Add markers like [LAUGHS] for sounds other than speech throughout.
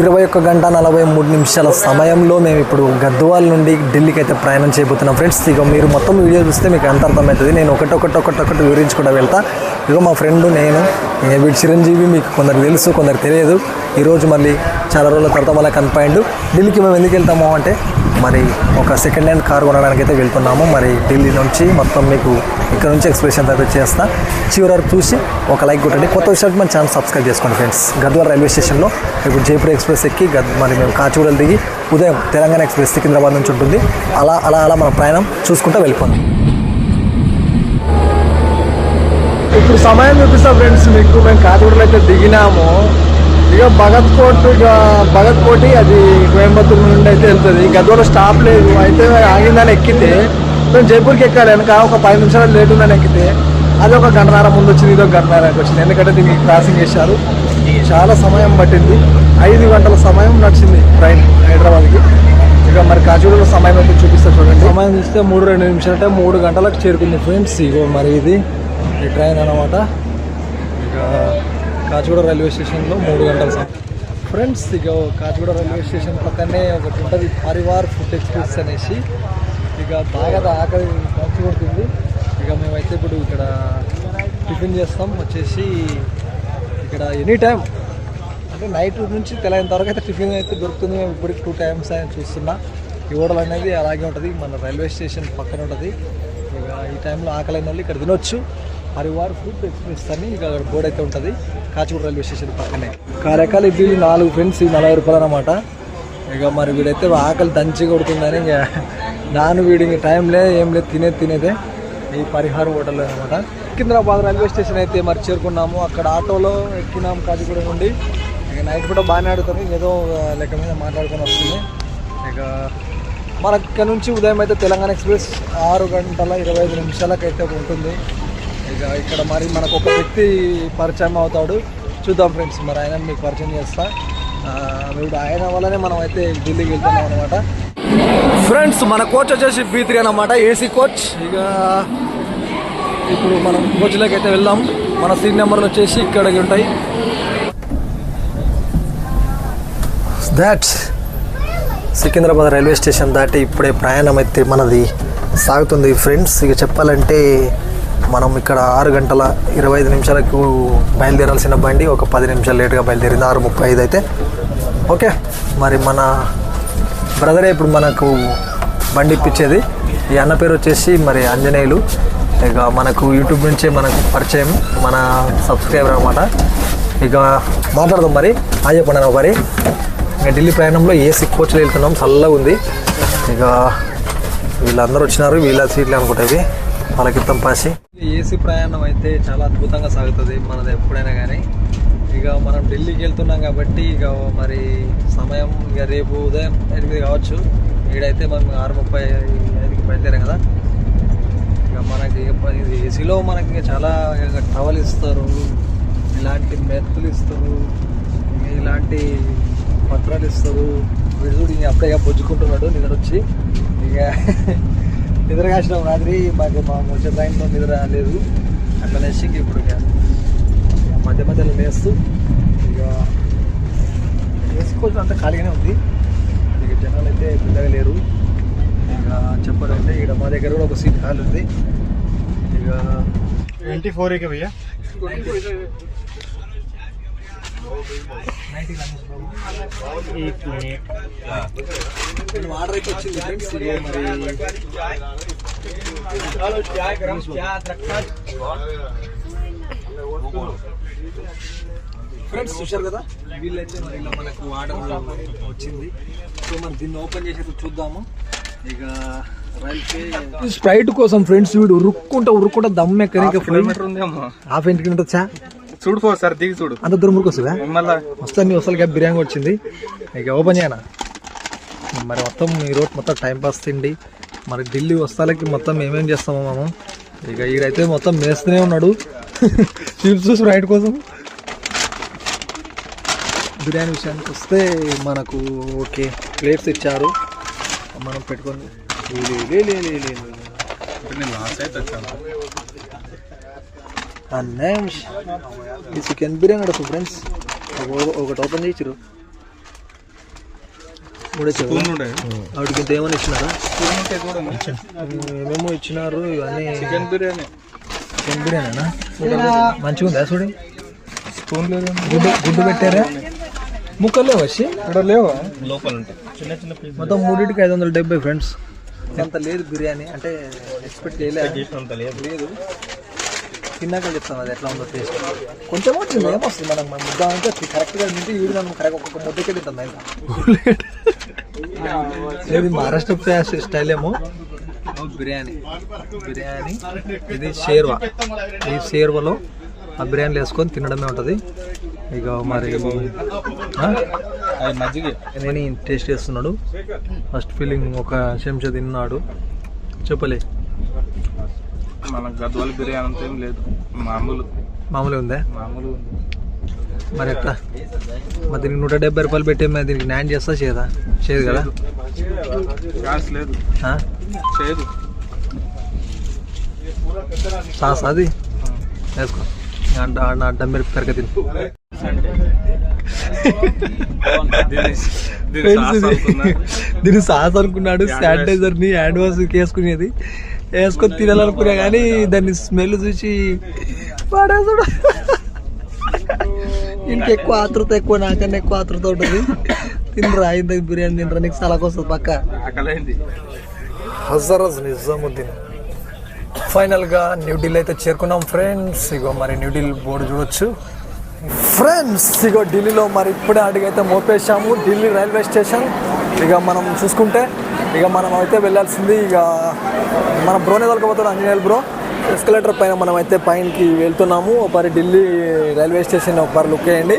ఇరవై ఒక్క గంట నలభై మూడు నిమిషాల సమయంలో మేము ఇప్పుడు గద్వాల్ నుండి ఢిల్లీకి అయితే ప్రయాణం చేయబోతున్నాం. ఫ్రెండ్స్ ఇక మీరు మొత్తం వీడియో చూస్తే మీకు అంత అర్థమవుతుంది. నేను ఒకటి ఒకటి ఒకటి ఒకటి వివరించుకుంటూ వెళ్తా. ఇక మా ఫ్రెండ్ నేను ఇక వీడి చిరంజీవి మీకు కొందరికి తెలుసు కొందరికి తెలియదు. ఈరోజు మళ్ళీ చాలా రోజుల తర్వాత మళ్ళీ కనిపాయిండు ఢిల్లీకి మేము ఎందుకు వెళ్తాము అంటే మరి ఒక సెకండ్ హ్యాండ్ కార్ కొనడానికి అయితే వెళ్తున్నాము. మరి ఢిల్లీ నుంచి మొత్తం మీకు ఇక్కడ నుంచి ఎక్స్ప్రెషన్ అయితే చేస్తా. చివరి వరకు చూసి ఒక లైక్ కొట్టండి. కొత్త విషయానికి మన ఛానల్ సబ్స్క్రైబ్ చేసుకోండి ఫ్రెండ్స్ గద్వాల్ రైల్వే స్టేషన్లో ఇప్పుడు జైపూర్ ఎక్స్ప్రెస్ ఎక్కి గద్ మరి మేము కాచిగూడలు దిగి ఉదయం తెలంగాణ ఎక్స్ప్రెస్ సికింద్రాబాద్ నుంచి ఉంటుంది. అలా అలా అలా మన ప్రయాణం చూసుకుంటూ వెళ్ళిపోతాం ఇప్పుడు సమయం చూపిస్తా ఫ్రెండ్స్ మీకు మేము కాచిగూడలో అయితే దిగినాము. ఇక భగత్ కోట్ ఇక భగత్ కోటి అది కోయంబత్తూరు నుండి అయితే వెళ్తుంది. గద్వాలో స్టాప్ లేదు. అయితే ఆగిందని ఎక్కితే మేము జైపూర్కి ఎక్కాలి. వెనక ఒక పది నిమిషాలు లేట్ ఉందని ఎక్కితే అది ఒక గంటన్నర ముందు వచ్చింది. ఇది ఒక గంటన్నరకు వచ్చింది. ఎందుకంటే దీనికి క్రాసింగ్ చేశారు. చాలా సమయం పట్టింది. ఐదు గంటల సమయం నడిచింది ట్రైన్ హైదరాబాద్కి. ఇక మరి కాచిగూడలో సమయం అయితే చూపిస్తా చూడండి. సమయం చూస్తే మూడు రెండు నిమిషాలు అంటే మూడు గంటలకు చేరుకుంది ఫ్రెండ్స్. ఇగో మరి ఇది ఈ ట్రైన్ అనమాట ఇక కాచిగూడ రైల్వే స్టేషన్లో మూడు గంటల సమయం ఫ్రెండ్స్ ఇక కాచిగూడ రైల్వే స్టేషన్ పక్కనే ఒకటి ఉంటుంది పరివార్ ఫుడ్ ఎక్స్ప్రెస్ అనేసి ఇక బాగా ఆకలి మంచి కొడుతుంది. ఇక మేమైతే ఇప్పుడు ఇక్కడ టిఫిన్ చేస్తాం. వచ్చేసి ఇక్కడ ఎనీ టైం అంటే నైట్ నుంచి తెలంగాణ వరకు అయితే టిఫిన్ అయితే దొరుకుతుంది. మేము ఇప్పటికి టూ టైమ్స్ అని చూస్తున్నా. ఈ ఓడలు అనేది అలాగే ఉంటుంది. మన రైల్వే స్టేషన్ పక్కన ఉంటుంది. ఇక ఈ టైంలో ఆకలైన వాళ్ళు ఇక్కడ తినొచ్చు. హరివార్ ఫుడ్ ఎక్స్ప్రెస్ అని ఇక అక్కడ బోర్డు అయితే ఉంటుంది. కాచిగూడ రైల్వే స్టేషన్ పక్కనే. కారేకాలు ఇడ్లీ నాలుగు ఫ్రెండ్స్ ఈ నలభై రూపాయలు అనమాట ఇక మరి వీడైతే ఆకలి దంచి కొడుతుందని ఇక నాను వీడి ఇంక టైం లేదు ఏం లేదు తినేది తినేదే ఈ పరిహారం హోటల్ అనమాట సికింద్రాబాద్ రైల్వే స్టేషన్ అయితే మరి చేరుకున్నాము. అక్కడ ఆటోలో ఎక్కినాము కాచిగూడ నుండి. ఇక నైట్ కూడా బాగానే ఆడుతుంది. ఏదో లెక్క మీద మాట్లాడుకొని వస్తుంది. ఇక మనకి ఇక్కడ నుంచి ఉదయం అయితే తెలంగాణ ఎక్స్ప్రెస్ ఆరు గంటల ఇరవై ఐదు నిమిషాలకైతే ఉంటుంది. ఇక ఇక్కడ మరి మనకు ఒక వ్యక్తి పరిచయం అవుతాడు. చూద్దాం ఫ్రెండ్స్ మరి ఆయన మీకు పరిచయం చేస్తా. ఇప్పుడు వీడు ఆయన వల్లనే మనం అయితే ఢిల్లీకి వెళ్తున్నాం అనమాట ఫ్రెండ్స్ మన కోచ్ వచ్చేసి బీ త్రీ అనమాట ఏసీ కోచ్ ఇక ఇప్పుడు మనం కోచ్లోకి అయితే వెళ్దాం. మన సీట్ నెంబర్లు వచ్చేసి ఇక్కడికి ఉంటాయి. దాట్ సికింద్రాబాద్ రైల్వే స్టేషన్ దాటి ఇప్పుడే ప్రయాణం అయితే మనది సాగుతుంది ఫ్రెండ్స్. ఇక చెప్పాలంటే మనం ఇక్కడ ఆరు గంటల ఇరవై ఐదు నిమిషాలకు బయలుదేరాల్సిన బండి ఒక పది నిమిషాలు లేట్గా బయలుదేరింది. ఆరు ముప్పై ఐదు అయితే. ఓకే మరి మన బ్రదరే ఇప్పుడు మనకు బండి ఇప్పించేది. ఈ అన్న పేరు వచ్చేసి మరి ఆంజనేయులు. ఇక మనకు యూట్యూబ్ నుంచే మనకు పరిచయం మన సబ్స్క్రైబర్ అనమాట ఇక మాట్లాడదాం మరి. ఆ చెప్పండి మరి ఇక ఢిల్లీ ప్రయాణంలో ఏసీ కోచ్లో వెళ్తున్నాం. చల్లగా ఉంది. ఇక వీళ్ళందరూ వచ్చినారు. వీళ్ళ సీట్లు అనుకుంటాయి పలకితం పాసి. ఏసీ ప్రయాణం అయితే చాలా అద్భుతంగా సాగుతుంది మనది ఎప్పుడైనా కానీ. ఇక మనం ఢిల్లీకి వెళ్తున్నాం కాబట్టి ఇక మరి సమయం ఇక రేపు ఉదయం ఎనిమిది కావచ్చు. ఈడైతే మనం ఆరు ముప్పై ఐదుకి బయలుదేరాం కదా. ఇక మనకి ఏసీలో మనకి ఇంకా చాలా ఇక టవల్ ఇస్తారు. ఇలాంటి మెత్తులు ఇస్తారు. ఇలాంటి పత్రాలు ఇస్తారు. వీడు చూడు ఇంక అప్పుడే ఇక బొజ్జుకుంటున్నాడు నిద్ర వచ్చి ఇక నిద్ర కాసిన రాత్రి మాకు మా మంచి టైంలో నిద్ర లేదు. అట్లనేసి ఇప్పుడు మధ్య మధ్యలో లేస్తూ ఇక వేసుకోవచ్చు అంత ఖాళీగానే ఉంది. ఇక జనాలు అయితే పెద్దగా లేరు. ఇక చెప్పాలంటే ఇక్కడ మా దగ్గర కూడా ఒక సీట్ ఖాళీ ఉంది. ఇక ట్వంటీ ఫోర్ ఇక భయ్యా? ఫ్రెండ్స్ చూశారు కదా? వీళ్ళైతే మరి ఇలా మనకు ఆర్డర్ వచ్చింది. సో మనం దీన్ని ఓపెన్ చేసేది చూద్దాము. ఇక స్ప్రైట్ కోసం ఫ్రెండ్స్ వీడు ఉరుక్కుంటా ఉరుక్కుంటా దమ్మెక్కడానికి కిలోమీటర్ ఉందేమో. హాఫ్ ఇంటికి కిలోమీటర్ చూడు పో సార్ దిగి చూడు. అంత దూరం ఉరుకొస్తుందా మళ్ళా. మస్తు అన్ని వసలుగా బిర్యానీ వచ్చింది. ఇక ఓపెన్ చేయనా? మరి మొత్తం ఈ రోడ్ మొత్తం టైం పాస్ తిండి. మరి ఢిల్లీ వస్తాలకి మొత్తం ఏమేం చేస్తామో మనం ఇక ఈడైతే మొత్తం మేస్తూనే ఉన్నాడు. [LAUGHS] చిప్స్ స్ప్రైట్ కోసం. బిర్యానీ విషయానికి వస్తే మనకు ఓకే ప్లేట్స్ ఇచ్చారు. మనం పెట్టుకొని. లే, లే, లే, లే, లే, లే. నేను లాస్ట్ అయితే అన్నే ఈ చికెన్ బిర్యానీ అడుగు ఫ్రెండ్స్ ఒకటి ఓపెన్ చేసిరు వాటికి ఇంత ఏమైనా ఇచ్చినారా? ఏమేమో ఇచ్చినారు ఇవన్నీ చికెన్ బిర్యానీ. చికెన్ బిర్యానీనా? మంచిగా ఉందా చూడు? స్పూన్ లేదు గుడ్డు గుడ్డు పెట్టారా? ముక్కలే వచ్చి ఇక్కడ లేవా? లోపల ఉంటాయి. చిన్న చిన్న పీస్ మొత్తం మూడింటికి ఐదు వందల డెబ్బై ఫ్రెండ్స్ అంత లేదు బిర్యానీ అంటే ఎక్స్పెక్ట్ చేయలేదు లేదు. తిన్నాక చెప్తాం అది ఎట్లా ఉందో టేస్ట్ కొంచెం వచ్చింది ఏమొస్తుంది మనం మన ముద్ద అంటే కరెక్ట్గా తింటే ఈడు మనం కరెక్ట్ ఒక్కొక్క ముద్దకే తింటాం ఇంకా ఇది మహారాష్ట్ర స్టైల్ ఏమో. బిర్యానీ. బిర్యానీ ఇది షేర్వా. ఈ షేర్వాలో ఆ బిర్యానీలు వేసుకొని తినడమే ఉంటుంది. ఇక మరి మజ్జిగ నేను టేస్ట్ చేస్తున్నాడు. ఫస్ట్ ఫీలింగ్ ఒక చెంచా తిన్నాడు. చెప్పలే. మన గద్వాల బిర్యానీ అంత ఏం లేదు. మామూలు. మామూలుగా ఉందా? మామూలు ఉంది. మరి ఎట్లా? మరి దీనికి నూట డెబ్బై రూపాయలు పెట్టి మరి దీనికి న్యాయం చేస్తా చేయదా? చేయదు కదా? లేదు. ఆ? చేయదు. సాస్ అది? వేసుకో. అడ్డ అడ్డ అడ్డం మీరు పెరగ తిని. అనుకున్నా. దీన్ని సాస్ అనుకున్నాడు. శానిటైజర్ని హ్యాండ్ వాష్ వేసుకునేది వేసుకొని తినాలనుకున్నా కానీ దాన్ని స్మెల్ చూసి పడేసాడు ఇంక ఎక్కువ ఆతృత ఎక్కువ నాకన్నా ఎక్కువ ఆతృత ఉంటుంది. తినరా ఇంత బిర్యానీ తినరా నీకు సలకు వస్తుంది పక్క. ఆకలైంది హజరజ్ నిజాముద్దీన్. ఫైనల్గా న్యూ ఢిల్లీ అయితే చేరుకున్నాం ఫ్రెండ్స్. ఇగో మరి న్యూ ఢిల్లీ బోర్డు చూడొచ్చు. ఫ్రెండ్స్ ఇగో ఢిల్లీలో మరి ఇప్పుడే అడిగైతే మోపేశాము. Delhi railway station. ఇక మనం చూసుకుంటే ఇక మనం అయితే వెళ్ళాల్సింది ఇక మన బ్రోనే దొరకపోతాడు అంజనేయులు బ్రో. ఎస్కలేటర్ పైన మనం అయితే పైనకి వెళ్తున్నాము. ఒకసారి ఢిల్లీ రైల్వే స్టేషన్ ఒకసారి లుక్ వేయండి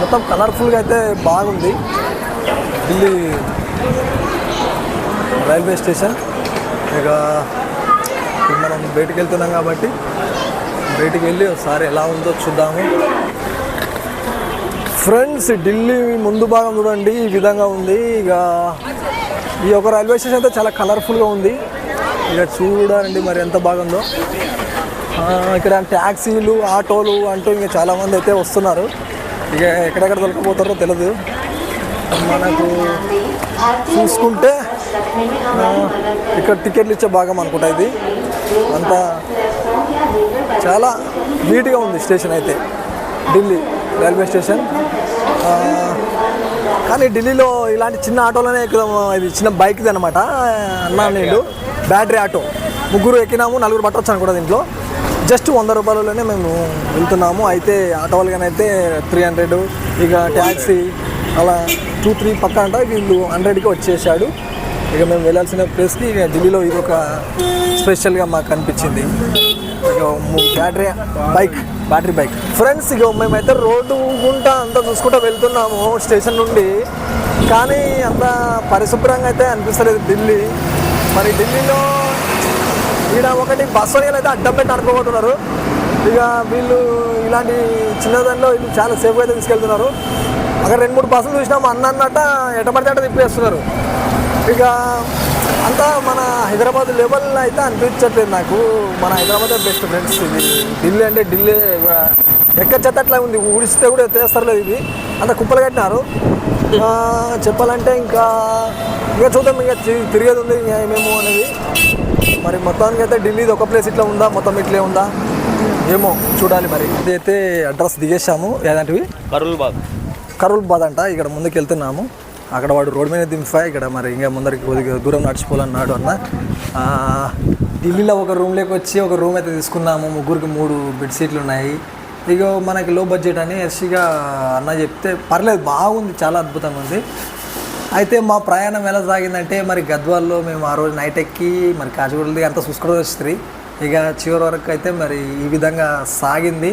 మొత్తం కలర్ఫుల్గా అయితే బాగుంది. Delhi railway station. ఇక మనం బయటికి వెళ్తున్నాం కాబట్టి బయటికి వెళ్ళి ఒకసారి ఎలా ఉందో చూద్దాము. ఫ్రెండ్స్ ఢిల్లీ ముందు భాగం చూడండి. ఈ విధంగా ఉంది. ఇక ఈ ఒక రైల్వే స్టేషన్ అయితే చాలా కలర్ఫుల్గా ఉంది. ఇక చూడండి మరి ఎంత బాగుందో. ఇక్కడ ట్యాక్సీలు ఆటోలు అంటూ ఇంకా చాలామంది అయితే వస్తున్నారు. ఇక ఎక్కడెక్కడ దొరకపోతారో తెలియదు మనకు చూసుకుంటే ఇక్కడ టికెట్లు ఇచ్చే భాగం అనుకుంటా ఇది. అంతా చాలా నీట్గా ఉంది స్టేషన్ అయితే. ఢిల్లీ రైల్వే స్టేషన్ కానీ ఢిల్లీలో ఇలాంటి చిన్న ఆటోలోనే ఎక్కుదాం ఇది చిన్న బైక్ది అనమాట అన్నా నేను బ్యాటరీ ఆటో. ముగ్గురు ఎక్కినాము నలుగురు పట్టవచ్చు అనుకుంటా దీంట్లో. జస్ట్ వంద రూపాయలలోనే మేము వెళ్తున్నాము. అయితే ఆటో వాళ్ళకనైతే త్రీ హండ్రెడ్ ఇక ట్యాక్సీ అలా టూ త్రీ పక్క అంట. వీళ్ళు హండ్రెడ్కి వచ్చేసాడు. ఇక మేము వెళ్ళాల్సిన ప్లేస్కి ఢిల్లీలో ఇది ఒక స్పెషల్గా మాకు అనిపించింది. Battery bike battery bike. Friends ఇక మేమైతే రోడ్డు గుంటా అంతా చూసుకుంటా వెళ్తున్నాము స్టేషన్ నుండి. కానీ అంత పరిశుభ్రంగా అయితే అనిపిస్తలేదు ఢిల్లీ. మరి ఢిల్లీలో ఈడ ఒకటి బస్సు అయితే అడ్డం పెట్టి అనుకోబోతున్నారు ఇక వీళ్ళు ఇలాంటి చిన్నదానిలో వీళ్ళు చాలా సేఫ్గా అయితే తీసుకెళ్తున్నారు. అక్కడ రెండు మూడు బస్సులు చూసినాము అన్న అన్నట్ట ఎటపడితే అట్ట తిప్పేస్తున్నారు. ఇక అంతా మన హైదరాబాద్ లెవెల్ అయితే అనిపించట్లేదు నాకు. మన హైదరాబాద్ బెస్ట్ ఫ్రెండ్స్ ఇది. ఢిల్లీ అంటే ఢిల్లీ ఎక్కడ చెత్త అట్లా ఉంది. ఊడిస్తే కూడా ఎత్తేస్తారులేదు ఇది. అంత కుప్పలు కట్టినారు. చెప్పాలంటే ఇంకా ఇంకా చూద్దాం ఇంకా తిరిగేది ఉంది ఇంకా ఏమేమో అనేది. మరి మొత్తానికి అయితే ఢిల్లీది ఒక ప్లేస్ ఇట్లా ఉందా? మొత్తం ఇట్లే ఉందా? ఏమో చూడాలి మరి. ఇదైతే అడ్రస్ దిగేసాము ఏదంటివి? కరుల్ బాగ్ కరుల్ బాద్ అంట. ఇక్కడ ముందుకు వెళ్తున్నాము అక్కడ వాడు రోడ్ మీద దింపా ఇక్కడ మరి ఇంకా ముందరికి కొద్దిగా దూరం నడిచిపోవాలన్నాడు అన్న. ఢిల్లీలో ఒక రూమ్లోకి వచ్చి ఒక రూమ్ అయితే తీసుకున్నాము. ముగ్గురికి మూడు బెడ్ సీట్లు ఉన్నాయి. ఇక మనకి లో బడ్జెట్ అని ఎస్సీగా అన్న చెప్తే పర్లేదు బాగుంది చాలా అద్భుతంగా ఉంది. అయితే మా ప్రయాణం ఎలా సాగిందంటే మరి గద్వాల్లో మేము ఆ రోజు నైట్ ఎక్కి మరి కాచిగూడది అంతా చూసుకోవడం వస్తుంది ఇక చివరి వరకు అయితే మరి ఈ విధంగా సాగింది.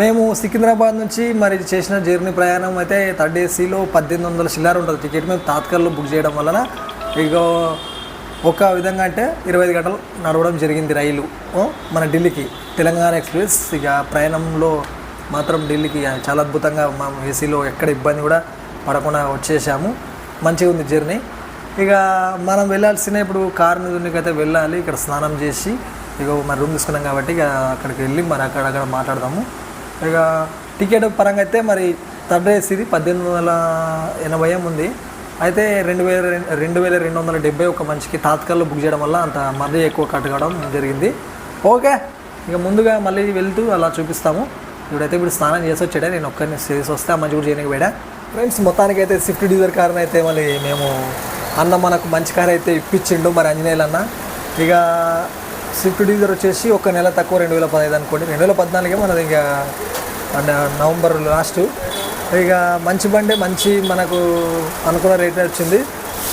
మేము సికింద్రాబాద్ నుంచి మరి చేసిన జర్నీ ప్రయాణం అయితే థర్డ్ ఏసీలో పద్దెనిమిది వందల చిల్లర ఉంటుంది టికెట్ మేము తాత్కాల్లో బుక్ చేయడం వలన. ఇక ఒక విధంగా అంటే ఇరవై ఐదు గంటలు నడవడం జరిగింది రైలు. మన ఢిల్లీకి. తెలంగాణ ఎక్స్ప్రెస్ ఇక ప్రయాణంలో మాత్రం ఢిల్లీకి చాలా అద్భుతంగా మా ఏసీలో ఎక్కడ ఇబ్బంది కూడా పడకుండా వచ్చేసాము. మంచిగా ఉంది జర్నీ. ఇక మనం వెళ్ళాల్సిన ఇప్పుడు కార్ మీద అయితే వెళ్ళాలి. ఇక్కడ స్నానం చేసి ఇక మరి రూమ్ తీసుకున్నాం కాబట్టి ఇక అక్కడికి వెళ్ళి మరి అక్కడ అక్కడ మాట్లాడదాము. ఇక టికెట్ పరంగా అయితే మరి థర్డ్ ఏసీది పద్దెనిమిది వందల ఎనభై ఏం ఉంది. అయితే రెండు వేల రెండు వేల రెండు వందల డెబ్బై ఒక మంచికి తాత్కాల్లో బుక్ చేయడం వల్ల అంత మరీ ఎక్కువ కట్టుకోవడం జరిగింది. ఓకే ఇక ముందుగా మళ్ళీ వెళ్తూ అలా చూపిస్తాము. ఇప్పుడైతే ఇప్పుడు స్నానం చేసి వచ్చాడే నేను ఒక్కరిని చేసి వస్తే ఆ మంచి కూడా చేయడానికి పోయా ఫ్రెండ్స్ మొత్తానికి అయితే స్విఫ్ట్ డీజర్ కార్ని అయితే మళ్ళీ మేము అన్న మనకు మంచి కార్ అయితే ఇప్పించిండు మరి అంజనేయులు అన్న ఇక స్విఫ్ట్ డీజర్ వచ్చేసి ఒక నెల తక్కువ రెండు వేల పదహైదు అనుకోండి. రెండు వేల పద్నాలుగే మనది ఇంకా నవంబర్ లాస్ట్ ఇక మంచి బండే మంచి మనకు అనుకున్న రేట్ వచ్చింది.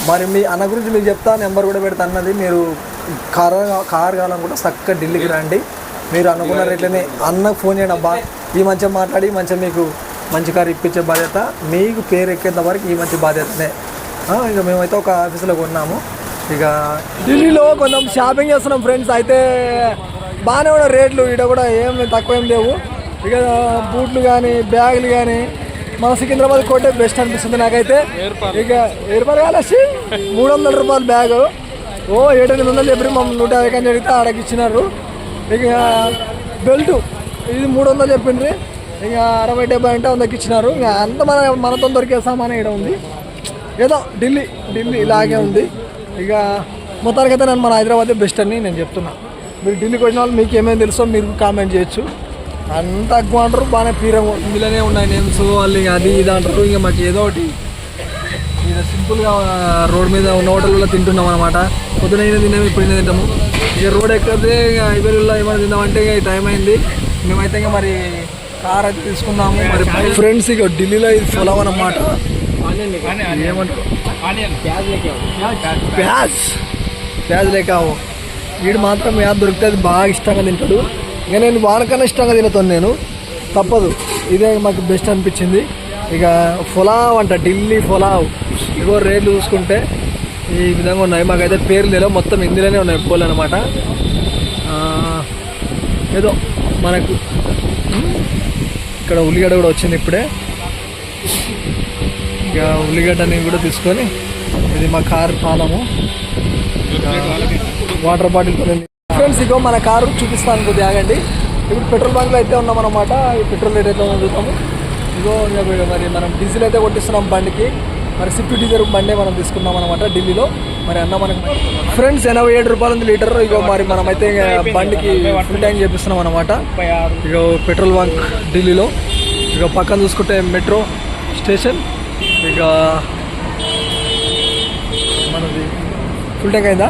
మరి మీ అన్న గురించి మీకు చెప్తా నెంబర్ కూడా పెడతా అన్నది. మీరు కార్ కార్ కావాలనుకుంటే చక్కగా ఢిల్లీకి రండి. మీరు అనుకున్న రేట్లనే అన్నకు ఫోన్ చేయండి. అబ్బా ఈ మంచిగా మాట్లాడి మంచిగా మీకు మంచి కార్ ఇప్పించే బాధ్యత. మీకు పేరు ఎక్కేంత వరకు ఈ మంచి బాధ్యతనే. ఇక మేమైతే ఒక ఆఫీసులో కొన్నాము. ఇక ఢిల్లీలో కొంచెం షాపింగ్ చేస్తున్నాం ఫ్రెండ్స్ అయితే బాగానే కూడా రేట్లు. ఇక్కడ కూడా ఏం తక్కువ ఏం లేవు. ఇక బూట్లు కానీ బ్యాగులు కానీ మన సికింద్రాబాద్ కోటే బెస్ట్ అనిపిస్తుంది నాకైతే. ఇక ఏర్పాటు కాలేసి మూడు వందల రూపాయల బ్యాగు. ఓ ఏడు ఎనిమిది వందలు చెప్పి మమ్మల్ని నూట యాభై కానీ అడిగితే ఆడకి ఇచ్చినారు. ఇక బెల్ట్ ఇది మూడు వందలు చెప్పిండ్రి. ఇక అరవై డెబ్బై అంటే వందకి ఇచ్చినారు. ఇక అంత మన మనతో దొరికే సామాన్ ఇక్కడ ఉంది. ఏదో ఢిల్లీ ఢిల్లీ ఇలాగే ఉంది. ఇక మొత్తానికి అయితే నేను మన హైదరాబాద్ బెస్ట్ అని నేను చెప్తున్నా. మీరు ఢిల్లీకి వచ్చిన వాళ్ళు మీకు ఏమేమి తెలుసో మీరు కామెంట్ చేయొచ్చు. అంత తక్కువ అంటారు బాగానే పీరం ఇందులోనే ఉన్నాయి నేమ్స్ వాళ్ళు ఇక అది ఇది అంటారు. ఇక మాకు ఏదో ఒకటి ఇక సింపుల్గా రోడ్ మీద ఉన్న హోటల్లో తింటున్నాం అనమాట పొద్దున అయినా తిన్నాము ఇప్పుడు అయినా తింటాము. ఇక రోడ్ ఎక్కితే ఇక హైవేలో ఏమైనా తిందామంటే ఇక టైం అయింది. మేమైతే ఇక మరి కార్ అయితే తీసుకున్నాము. మరి ఫ్రెండ్స్ ఇక ఢిల్లీలో ఇది పొలం అన్నమాట ఏమంటారు? ప్యాజ్ ప్యాజ్ లేకావు. వీడు మాత్రం యాద్ దొరికితే అది బాగా ఇష్టంగా తింటాడు. ఇక నేను వాడకన్నా ఇష్టంగా తినతాను నేను. తప్పదు. ఇదే మాకు బెస్ట్ అనిపించింది. ఇక ఫొలావ్ అంట ఢిల్లీ ఫొలావ్. ఇగో రేట్లు చూసుకుంటే ఈ విధంగా ఉన్నాయి. మాకైతే పేర్లు తెలియవు. మొత్తం ఇందులోనే ఉన్నాయి పూలు అనమాట ఏదో మనకు ఇక్కడ ఉల్లిగడ్డ కూడా వచ్చింది ఇప్పుడే. ఇక ఉల్లిగడ్డని కూడా తీసుకొని ఇది మా కారు తాళము వాటర్ బాటిల్ ఫ్రెండ్స్ ఇగో మన కారు చూపిస్తాను కొద్దిగా ఆగండి. ఇప్పుడు పెట్రోల్ బంక్లో అయితే ఉన్నాం అనమాట ఈ పెట్రోల్ రేట్ అయితే చూద్దాము. ఇగో మరి మనం డీజిల్ అయితే కొట్టిస్తున్నాం బండికి. మరి స్విఫ్ట్ డీజర్ బండే మనం తీసుకున్నాం అనమాట ఢిల్లీలో. మరి అన్న మనకి ఫ్రెండ్స్ ఎనభై ఏడు రూపాయలు ఉంది లీటర్. ఇగో మరి మనమైతే అయితే బండికి ఫుల్ ట్యాంక్ చేపిస్తున్నాం అనమాట ఇగో పెట్రోల్ బంక్ ఢిల్లీలో. ఇక పక్కన చూసుకుంటే మెట్రో స్టేషన్. ఇక మనది ఫుల్ ట్యాంక్ అయిందా?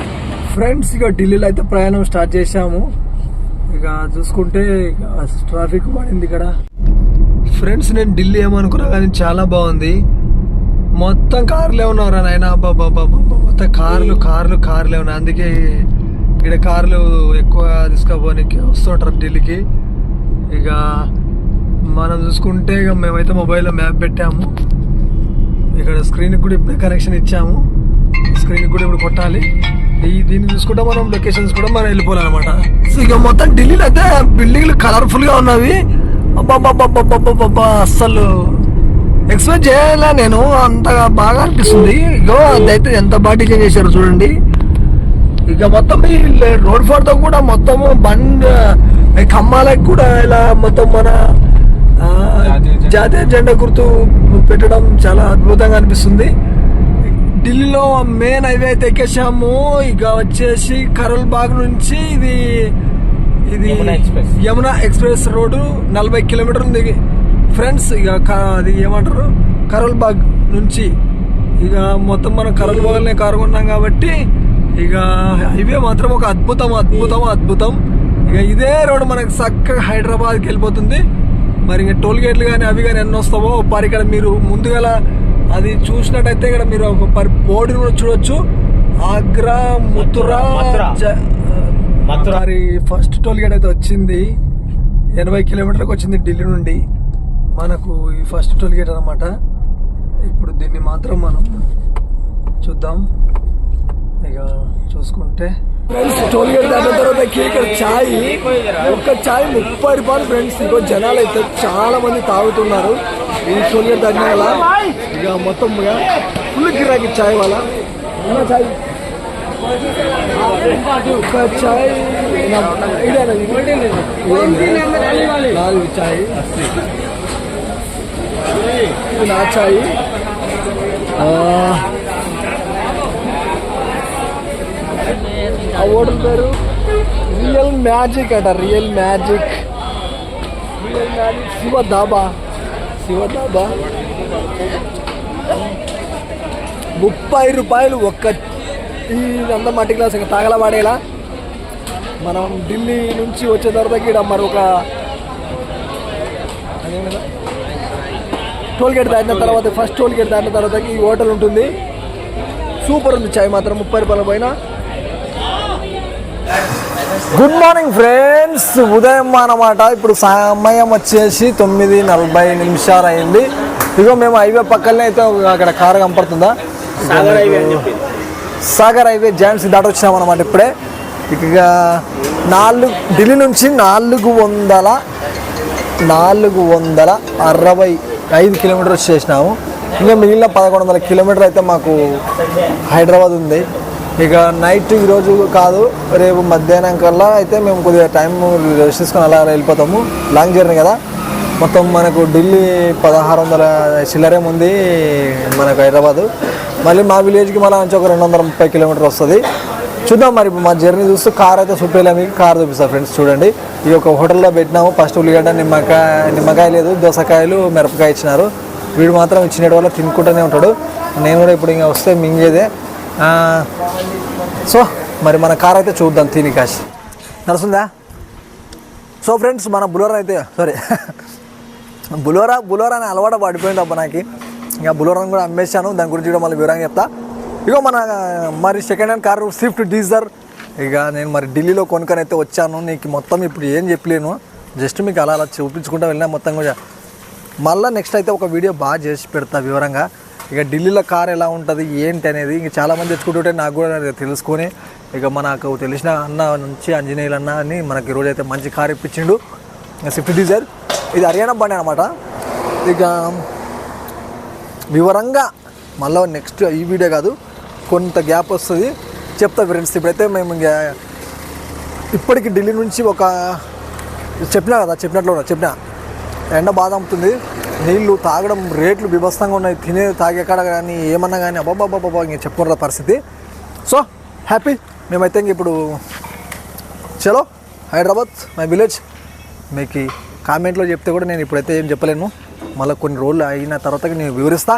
ఫ్రెండ్స్ ఇక ఢిల్లీలో అయితే ప్రయాణం స్టార్ట్ చేసాము ఇక చూసుకుంటే ఇక ట్రాఫిక్ పడింది ఇక్కడ. ఫ్రెండ్స్ నేను ఢిల్లీ ఏమనుకున్నా కానీ చాలా బాగుంది. మొత్తం కార్లే ఉన్నారా నాయన. బాబా మొత్తం కార్లు కార్లు కార్లే ఉన్నాయి. అందుకే ఇక్కడ కార్లు ఎక్కువ తీసుకోపోనికి వస్తుంటారు ఢిల్లీకి. ఇక మనం చూసుకుంటే ఇక మేమైతే మొబైల్లో మ్యాప్ పెట్టాము. ఇక్కడ స్క్రీన్ కూడా ఇప్పుడే కనెక్షన్ ఇచ్చాము. స్క్రీన్ కూడా ఇప్పుడు కొట్టాలి. ఈ దీన్ని చూసుకుంటే మనం లొకేషన్స్ కూడా మనం వెళ్ళిపోవాలన్నమాట. సో ఇక మొత్తం ఢిల్లీలో అయితే బిల్డింగ్లు కలర్ఫుల్గా ఉన్నవి. అబ్బాబ్బాబ్బాబ్బాబ్బా అస్సలు. ఎక్స్పెక్ట్ చేయలే నేను అంతగా బాగా అనిపిస్తుంది. ఇగో అదైతే ఎంత బాగా డిజైన్ చేశారు చూడండి. ఇక మొత్తం ఈ రోడ్ ఫోర్తో కూడా మొత్తము బండ్ కమ్మాలకు కూడా ఇలా మొత్తం మన జాతీయ జెండా గుర్తు పెట్టడం చాలా అద్భుతంగా అనిపిస్తుంది. ఢిల్లీలో మెయిన్ హైవే అయితే ఎక్కేసాము. ఇక వచ్చేసి కరోల్ బాగ్ నుంచి ఇది ఇది యమునా ఎక్స్ప్రెస్. రోడ్డు నలభై కిలోమీటర్ ఉంది ఫ్రెండ్స్ ఇక అది ఏమంటారు? కరోల్ బాగ్ నుంచి. ఇక మొత్తం మనం కరోల్ బాగ్లోనే కారు కొన్నాం కాబట్టి ఇక హైవే మాత్రం ఒక అద్భుతం అద్భుతం అద్భుతం. ఇక ఇదే రోడ్ మనకు చక్కగా హైదరాబాద్కి వెళ్ళిపోతుంది. మరి ఇంకా టోల్ గేట్లు కానీ అవి కానీ ఎన్ని వస్తావో మరి ఇక్కడ మీరు ముందుగా అది చూసినట్టయితే ఇక్కడ మీరు ఒక పరి బోర్డుని కూడా చూడొచ్చు. ఆగ్రా ముతురా. మరి ఫస్ట్ టోల్ గేట్ అయితే వచ్చింది. ఎనభై కిలోమీటర్లకు వచ్చింది ఢిల్లీ నుండి. మనకు ఈ ఫస్ట్ టోల్ గేట్ అనమాట ఇప్పుడు దీన్ని మాత్రం మనం చూద్దాం. ఇక చూసుకుంటే ఫ్రెండ్స్ టోల్ గేట్ దాటిన తర్వాత ఇక్కడ చాయ్ ఒక్క చాయ్ ముప్పై రూపాయలు ఫ్రెండ్స్ ఇంకో జనాలు అయితే చాలా మంది తాగుతున్నారు. ఈ టోల్ గేట్ దాటిన వల్ల. ఇక మొత్తం ఇక ఫుల్ గిరాకీ చాయ్ వల్ల. ఉన్న చాయ్ ఒక్క చాయ్ నా- నాలుగు చాయ్ నా చాయ్ ఆ, పేరు రియల్ మ్యాజిక్ అట real magic. Real magic. Shiva Dhaba. Shiva Dhaba. ముప్పై రూపాయలు ఒక్క ఇదంతా మట్టి గ్లాస్ ఇంకా తాగలబడేలా మనం ఢిల్లీ నుంచి వచ్చే తర్వాత ఇక్కడ మరొక ఒక టోల్ గేట్ దాటిన తర్వాత ఫస్ట్ టోల్ గేట్ దాటిన తర్వాత ఈ హోటల్ ఉంటుంది. సూపర్ ఉంది చాయ్ మాత్రం ముప్పై రూపాయల పైన. గుడ్ మార్నింగ్ ఫ్రెండ్స్ ఉదయం అన్నమాట. ఇప్పుడు సమయం వచ్చేసి తొమ్మిది నలభై నిమిషాలు అయింది ఇగో మేము హైవే పక్కనే అయితే అక్కడ కారు కనపడుతుందా? సాగర్ హైవే జాయింట్స్ దాటి వచ్చినామన్నమాట ఇప్పుడే. ఇక నాలుగు ఢిల్లీ నుంచి నాలుగు వందల నాలుగు వందల అరవై ఐదు కిలోమీటర్స్ చేసినాము ఇంకా మిగిలిన పదకొండు వందల కిలోమీటర్ అయితే మాకు హైదరాబాద్ ఉంది. ఇక నైట్ ఈరోజు కాదు రేపు మధ్యాహ్నం కల్లా అయితే మేము కొద్దిగా టైం రెస్ట్ తీసుకొని అలా వెళ్ళిపోతాము. లాంగ్ జర్నీ కదా. మొత్తం మనకు ఢిల్లీ పదహారు వందల చిల్లరేం ఉంది మనకు హైదరాబాదు. మళ్ళీ మా విలేజ్కి మళ్ళీ నుంచి ఒక రెండు వందల ముప్పై కిలోమీటర్ వస్తుంది. చూద్దాం మరి ఇప్పుడు మా జర్నీ చూస్తూ కార్ అయితే చూపేలా మీకు కార్ చూపిస్తాను ఫ్రెండ్స్ చూడండి. ఈ యొక్క హోటల్లో పెట్టినాము. ఫస్ట్ ఉల్లిగడ్డ నిమ్మకాయ నిమ్మకాయ లేదు దోసకాయలు మిరపకాయ ఇచ్చినారు. వీడు మాత్రం ఇచ్చిన వల్ల తినుకుంటూనే ఉంటాడు. నేను కూడా ఇప్పుడు ఇంకా వస్తే మింగేదే. సో మరి మన కార్ అయితే చూద్దాం తిని కాసి నడుస్తుందా? సో ఫ్రెండ్స్ మన బులోరా అయితే సారీ [LAUGHS] బులోరా బులోరా అని అలవాటు పడిపోయింది అబ్బా నాకు. ఇంకా బులోరాని కూడా అమ్మేశాను. దాని గురించి కూడా మళ్ళీ వివరంగా చెప్తా. ఇగో మన మరి second hand car Swift Dzire ఇక నేను మరి ఢిల్లీలో కొనుక్కొని అయితే వచ్చాను. నీకు మొత్తం ఇప్పుడు ఏం చెప్పలేను. జస్ట్ మీకు అలా అలా చూపించుకుంటూ వెళ్ళినా మొత్తం కూడా. మళ్ళీ నెక్స్ట్ అయితే ఒక వీడియో బాగా చేసి పెడతా వివరంగా. ఇక ఢిల్లీలో కార్ ఎలా ఉంటుంది ఏంటి అనేది ఇంక చాలామంది తెచ్చుకుంటుంటే నాకు కూడా తెలుసుకొని ఇక మనకు తెలిసిన అన్న నుంచి ఆంజనేయులు అన్న అని మనకి ఈరోజు అయితే మంచి కార్ ఇప్పించిండు. స్విఫ్ట్ డీజర్ ఇది హర్యానా బండి అనమాట ఇక వివరంగా మళ్ళీ నెక్స్ట్ ఈ వీడియో కాదు కొంత గ్యాప్ వస్తుంది. చెప్తా ఫ్రెండ్స్ ఇప్పుడైతే మేము ఇంకా ఇప్పటికి ఢిల్లీ నుంచి ఒక చెప్పినా కదా చెప్పినట్లు చెప్పిన. చెప్పినా ఎండ బాధ అమ్ముతుంది. నీళ్ళు తాగడం రేట్లు బిభత్సంగా ఉన్నాయి. తినే తాగేకాడ కానీ ఏమన్నా కానీ అబ్బాబ్బాబ్బా ఇంకా చెప్పుకున్న పరిస్థితి. So happy. మేమైతే ఇంక ఇప్పుడు చలో హైదరాబాద్ మై విలేజ్. మీకు కామెంట్లో చెప్తే కూడా నేను ఇప్పుడైతే ఏం చెప్పలేను. మళ్ళీ కొన్ని రోజులు అయిన తర్వాత నేను వివరిస్తా.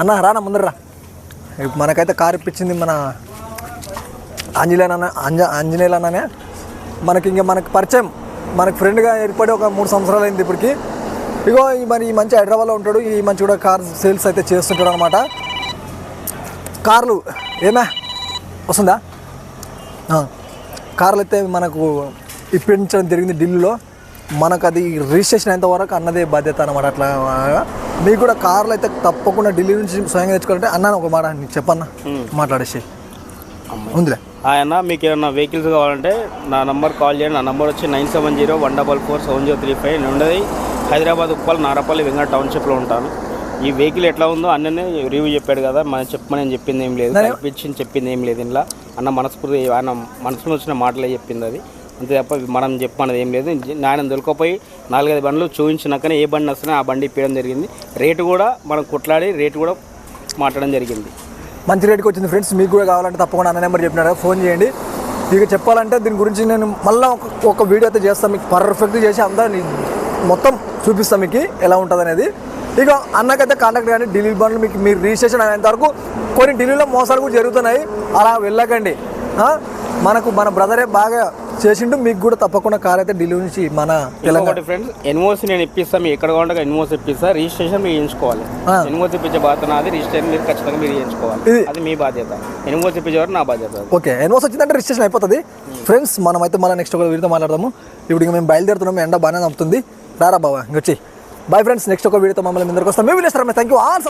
అన్న రానా ముందర ఇప్పుడు మనకైతే కారు ఇప్పించింది మన ఆంజనేయన అంజ ఆంజనేయులు అన్ననే మనకి ఇంకా మనకి పరిచయం. మనకి ఫ్రెండ్గా ఏర్పడి ఒక మూడు సంవత్సరాలు అయింది ఇప్పటికి. ఇగో ఈ మరి ఈ మంచి హైదరాబాద్లో ఉంటాడు. ఈ మంచి కూడా కార్ సేల్స్ అయితే చేస్తుంటాడు అనమాట కార్లు ఏమే? వస్తుందా? కార్లు అయితే మనకు ఇప్పించడం జరిగింది ఢిల్లీలో? మనకు అది రిజిస్ట్రేషన్ అయ్యేంత వరకు అన్నదే బాధ్యత అనమాట అట్లా. మీకు కూడా కార్లు అయితే తప్పకుండా ఢిల్లీ నుంచి స్వయంగా తెచ్చుకోవాలంటే అన్న ఒక మాట నీకు చెప్పన్న. మాట్లాడేసి. ఉందిలే. అన్న మీకు ఏమన్నా వెహికల్స్ కావాలంటే నా నంబర్ కాల్ చేయండి. నా నంబర్ వచ్చి nine seven zero one double four seven zero three five ఉండేది. హైదరాబాద్ ఉప్పల్ నారపల్లి వెంకట టౌన్షిప్లో ఉంటాను. ఈ వెహికల్ ఎట్లా ఉందో అన్ననే రివ్యూ చెప్పాడు కదా మనం చెప్పమని చెప్పింది ఏం లేదు. కల్పించింది చెప్పింది ఏం లేదు ఇంట్లో అన్న మనస్ఫూర్తి ఆయన మనసులో వచ్చిన మాటలే చెప్పింది అది. అంతే తప్ప మనం చెప్పమన్నది ఏం లేదు. నాయన దొరకపోయి నాలుగైదు బండ్లు చూపించినాకనే ఏ బండి వస్తున్నా ఆ బండి ఇప్పడం జరిగింది. రేటు కూడా మనం కొట్లాడి రేటు కూడా మాట్లాడడం జరిగింది. మంచి రేట్కి వచ్చింది ఫ్రెండ్స్. మీకు కూడా కావాలంటే తప్పకుండా అన్న నెంబర్ చెప్పినారు కదా, ఫోన్ చేయండి. ఇక చెప్పాలంటే దీని గురించి నేను మళ్ళీ ఒక ఒక వీడియో అయితే చేస్తాను. మీకు పర్ఫెక్ట్ చేసి అందరినీ మొత్తం చూపిస్తాను మీకు ఎలా ఉంటుంది అనేది ఇక అన్నకైతే కాంటాక్ట్ కానీ ఢిల్లీ బండ్లు మీకు మీరు రిజిస్ట్రేషన్ అయ్యేంత వరకు కొన్ని ఢిల్లీలో మోసాలు కూడా జరుగుతున్నాయి. అలా వెళ్ళకండి? మనకు మన బ్రదరే బాగా చేసిండు. మీకు కూడా తప్పకుండా కార్ అయితే ఢిల్లీ నుంచి మన తెలంగాణ. ఫ్రెండ్స్ ఎన్ఓసి నేను ఇప్పిస్తాను మీరు ఎక్కడ కావాలంటే ఎన్ఓసి ఇప్పిస్తా. రిజిస్ట్రేషన్ మీరు చేయించుకోవాలి. ఎన్ఓసి ఇప్పించే బాధ్యత నాది రిజిస్ట్రేషన్ మీరు ఖచ్చితంగా మీరు చేయించుకోవాలి. అది మీ బాధ్యత. ఎన్ఓసి ఇప్పించేవారు నా బాధ్యత. ఓకే. ఎన్ఓస్ వచ్చిందంటే రిజిస్ట్రేషన్ అయిపోతుంది. ఫ్రెండ్స్ మనమైతే మళ్ళీ నెక్స్ట్ ఒక వీడియోతో మాట్లాడదాము. ఇప్పుడు మేము బయలుదేరుతున్నాము ఎండ బాగానే నమ్ముతుంది. రారా బాబా ఇంకొచ్చి బాయ్ ఫ్రెండ్స్ నెక్స్ట్ ఒక వీడియోతో మమ్మల్ని ముందరకు వస్తాం. మేము థ్యాంక్ యూ ఆల్